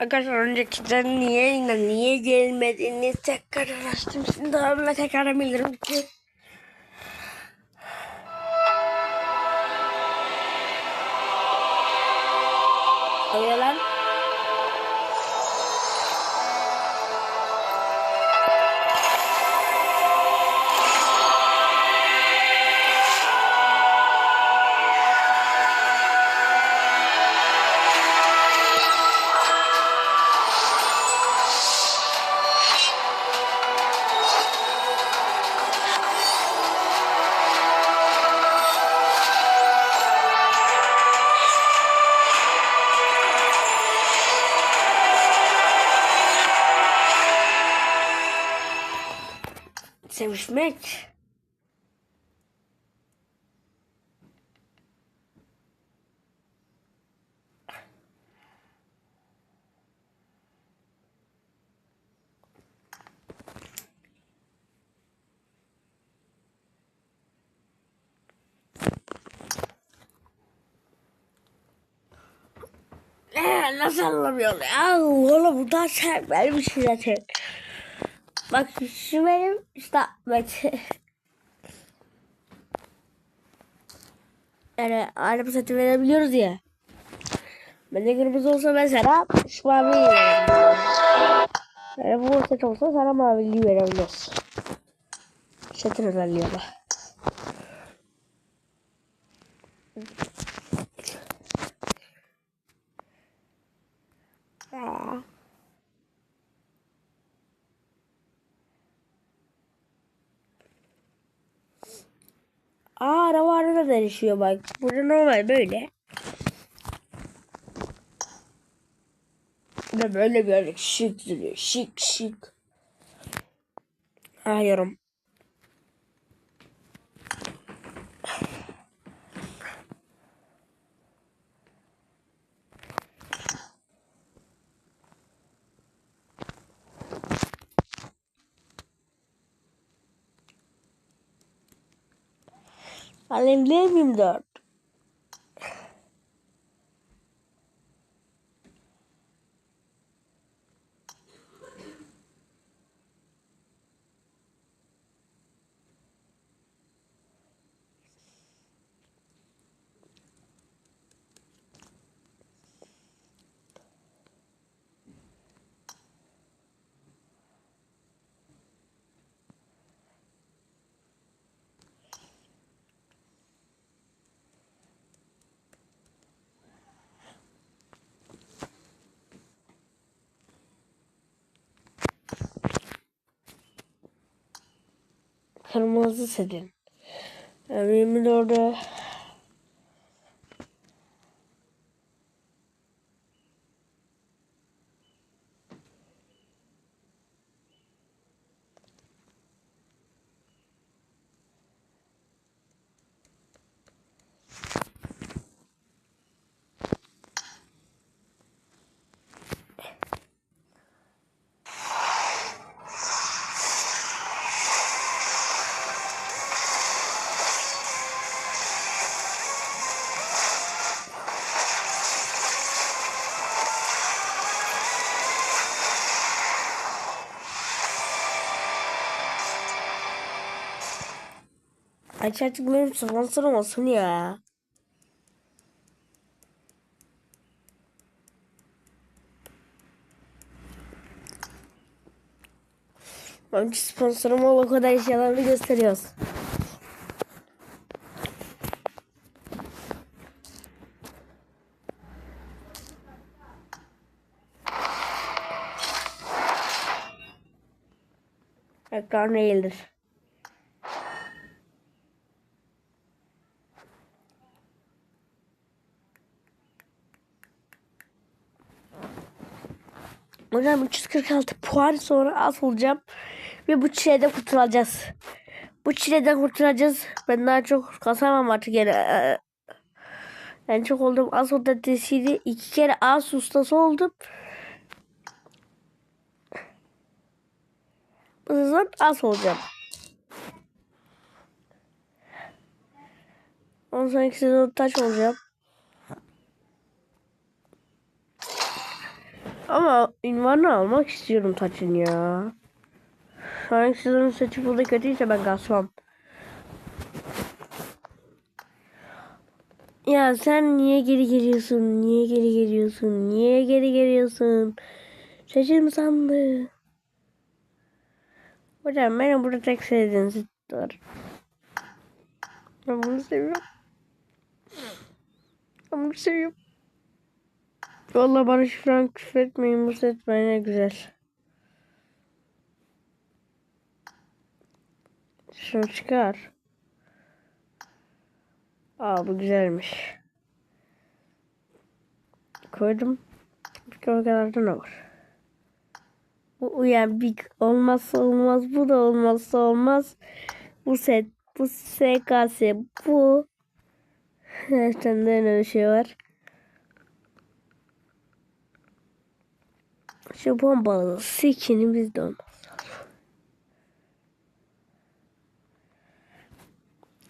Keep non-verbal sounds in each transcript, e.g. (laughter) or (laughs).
Arkadaşlar öncekinden niye yine niye gelmediğini tekrar araştırdım. Şimdi abime tekrar bilirim ki. Oluyor lan. Sevişmek. Nasıl anlamıyorsun? Ya oğlum bu da sen benim için zaten. Bak şu benim işte bak. Yani aynı seti verebiliyoruz ya. Ben de kırmızı olsa mesela şu maviyi verebiliyorum. Yani bu set olsa sana maviliği verebiliyoruz. Setin özelliği ama. Aa. Arada değişiyor bak. Burada normal böyle. Ve böyle böyle şık duruyor. Şık şık. Hayırım. Alemli 24. Kırmızı setin. Yani 24'e Aç artık benim sponsorum olsun ya. Önce sponsorum ol o kadar eşyalarını gösteriyoruz. Ekran değildir. Hocam 346 puan sonra az olacağım. Ve bu çileden kurtulacağız. Bu çileden kurtulacağız. Ben daha çok kasamam artık yani. Ee, En çok olduğum az odadesiydi. İki kere az ustası oldum. Bu sezon az olacağım. Ondan sonraki sezon taş olacağım. Ama ünvanı almak istiyorum taçın ya. Hangi sezonun saçı burada kötüyse ben kasmam. Ya sen niye geri geliyorsun? Niye geri geliyorsun? Niye geri geliyorsun? Seçim sandı. Hocam benim burada tek sevdiğim süt var. Ben bunu seviyorum. Ben bunu seviyorum. Valla bana şifren küfür etmeyin bu set bana güzel. Şunu çıkar. Aa bu güzelmiş. Koydum. Bir kadar ne var? Bu uyan bir olmazsa olmaz. Bu da olmazsa olmaz. Bu set, bu SKS, bu. (laughs) Senden öyle şey var. Şu bombalı sikini bizde olmaz.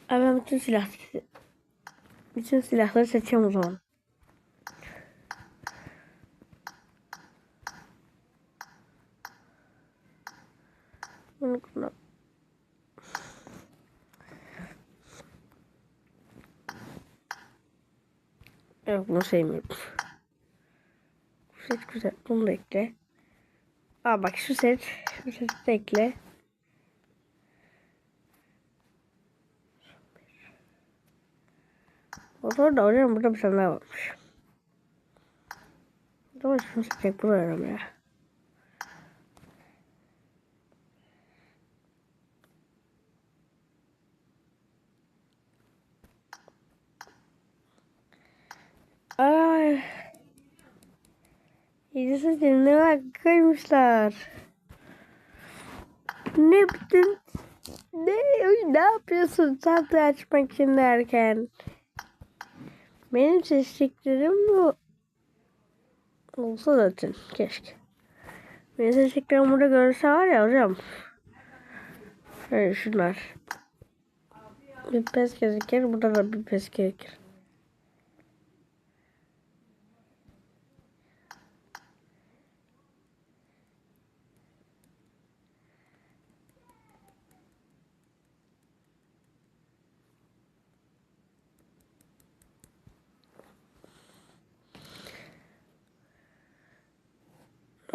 Abi ben bütün silah bütün silahları seçeceğim o zaman. Bunu kullan. Yok bunu sevmiyorum. Set güzel. Bunu da ekle. Aa bak şu set. Şu seti de ekle. Motor da hocam burada bir tane daha varmış. Doğru şunu seçecek buraya ya. Ne bak koymuşlar. Ne bütün ne ne yapıyorsun çantayı açmak için derken? Benim seçtiklerim bu. Olsa zaten keşke. Benim seçtiklerim burada görürse var ya hocam. Şöyle şunlar. Bir pes gerekir. Burada da bir pes gerekir.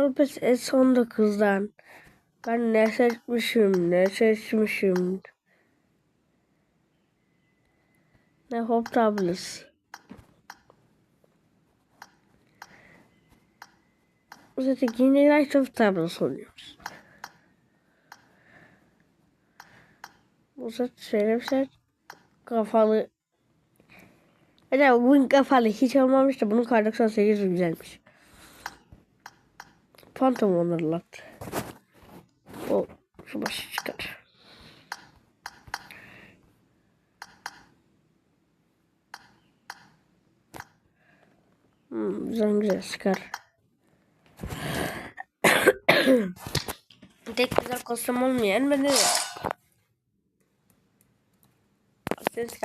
Pes S19'dan. Ben ne seçmişim, ne seçmişim. Ne hop tablosu. Bu zaten yine Light of tablosu oynuyoruz. Bu bir set. Kafalı. Acaba bunun kafalı hiç olmamış da bunun kar 98 güzelmiş. Phantom Wonderland. O şu başı çıkar. Hmm, güzel güzel çıkar. Tek güzel kostüm olmayan bende de. Ses